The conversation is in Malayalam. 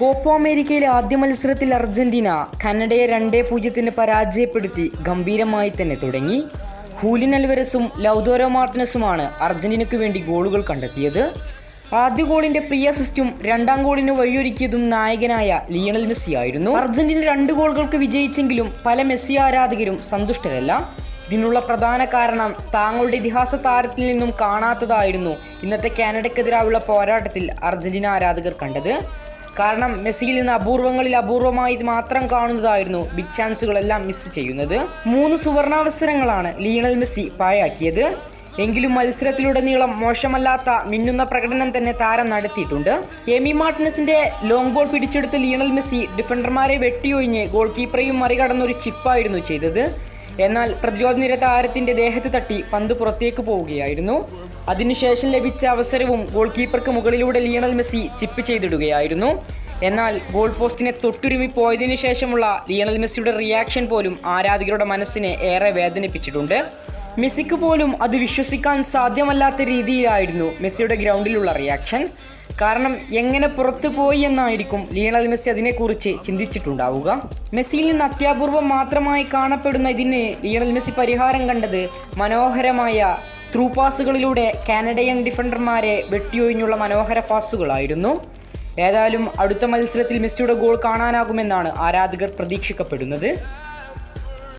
കോപ്പ അമേരിക്കയിലെ ആദ്യ മത്സരത്തിൽ അർജന്റീന കനഡയെ രണ്ടേ പൂജ്യത്തിന് പരാജയപ്പെടുത്തി ഗംഭീരമായി തന്നെ തുടങ്ങി. ഹൂലിൻ അൽവരസും ലൗദോരോ മാർട്ടിനസുമാണ് അർജന്റീനയ്ക്ക് വേണ്ടി ഗോളുകൾ കണ്ടെത്തിയത്. ആദ്യ ഗോളിന്റെ പ്രിയ അസിസ്റ്റും രണ്ടാം ഗോളിന് വഴിയൊരുക്കിയതും നായകനായ ലിയണൽ മെസ്സി ആയിരുന്നു. അർജന്റീന രണ്ട് ഗോളുകൾക്ക് വിജയിച്ചെങ്കിലും പല മെസ്സി ആരാധകരും സന്തുഷ്ടരല്ല. ഇതിനുള്ള പ്രധാന കാരണം താങ്കളുടെ ഇതിഹാസ താരത്തിൽ നിന്നും കാണാത്തതായിരുന്നു ഇന്നത്തെ കാനഡയ്ക്കെതിരായുള്ള പോരാട്ടത്തിൽ അർജന്റീന ആരാധകർ കണ്ടത്. കാരണം മെസ്സിയിൽ നിന്ന് അപൂർവങ്ങളിൽ അപൂർവമായി മാത്രം കാണുന്നതായിരുന്നു ബിഗ് ചാൻസുകളെല്ലാം മിസ് ചെയ്യുന്നത്. മൂന്ന് സുവർണാവസരങ്ങളാണ് ലിയണൽ മെസ്സി പാഴാക്കിയത്. എങ്കിലും മത്സരത്തിലുടനീളം മോശമല്ലാത്ത മിന്നുന്ന പ്രകടനം തന്നെ താരം നടത്തിയിട്ടുണ്ട്. എമി മാർട്ടിനസിന്റെ ലോങ് ബോൾ പിടിച്ചെടുത്ത് ലിയണൽ മെസ്സി ഡിഫൻഡർമാരെ വെട്ടിയൊഴിഞ്ഞ് ഗോൾ കീപ്പറെയും മറികടന്നൊരു ചിപ്പായിരുന്നു ചെയ്തത്. എന്നാൽ പ്രതിരോധ നിര താരത്തിന്റെ ദേഹത്ത് തട്ടി പന്ത് പുറത്തേക്ക് പോവുകയായിരുന്നു. അതിനുശേഷം ലഭിച്ച അവസരവും ഗോൾ കീപ്പർക്ക് മുകളിലൂടെ ലിയണൽ മെസ്സി ചിപ്പ് ചെയ്തിടുകയായിരുന്നു. എന്നാൽ ഗോൾ പോസ്റ്റിനെ തൊട്ടുരുമി പോയതിനു ശേഷമുള്ള ലിയണൽ മെസ്സിയുടെ റിയാക്ഷൻ പോലും ആരാധകരുടെ മനസ്സിനെ ഏറെ വേദനിപ്പിച്ചിട്ടുണ്ട്. മെസ്സിക്ക് പോലും അത് വിശ്വസിക്കാൻ സാധ്യമല്ലാത്ത രീതിയിലായിരുന്നു മെസ്സിയുടെ ഗ്രൗണ്ടിലുള്ള റിയാക്ഷൻ കാരണം എങ്ങനെ പുറത്തു പോയി എന്നായിരിക്കും ലിയണൽ മെസ്സി അതിനെക്കുറിച്ച് ചിന്തിച്ചിട്ടുണ്ടാവുക. മെസ്സിയിൽ നിന്ന് അത്യാപൂർവം മാത്രമായി കാണപ്പെടുന്ന ഇതിന് ലിയണൽ മെസ്സി പരിഹാരം കണ്ടത് മനോഹരമായ ത്രൂ പാസുകളിലൂടെ കാനഡയൻ ഡിഫൻഡർമാരെ വെട്ടിയൊഴിഞ്ഞുള്ള മനോഹര പാസുകളായിരുന്നു ഏതായാലും അടുത്ത മത്സരത്തിൽ മെസ്സിയുടെ ഗോൾ കാണാനാകുമെന്നാണ് ആരാധകർ പ്രതീക്ഷിക്കപ്പെടുന്നത്.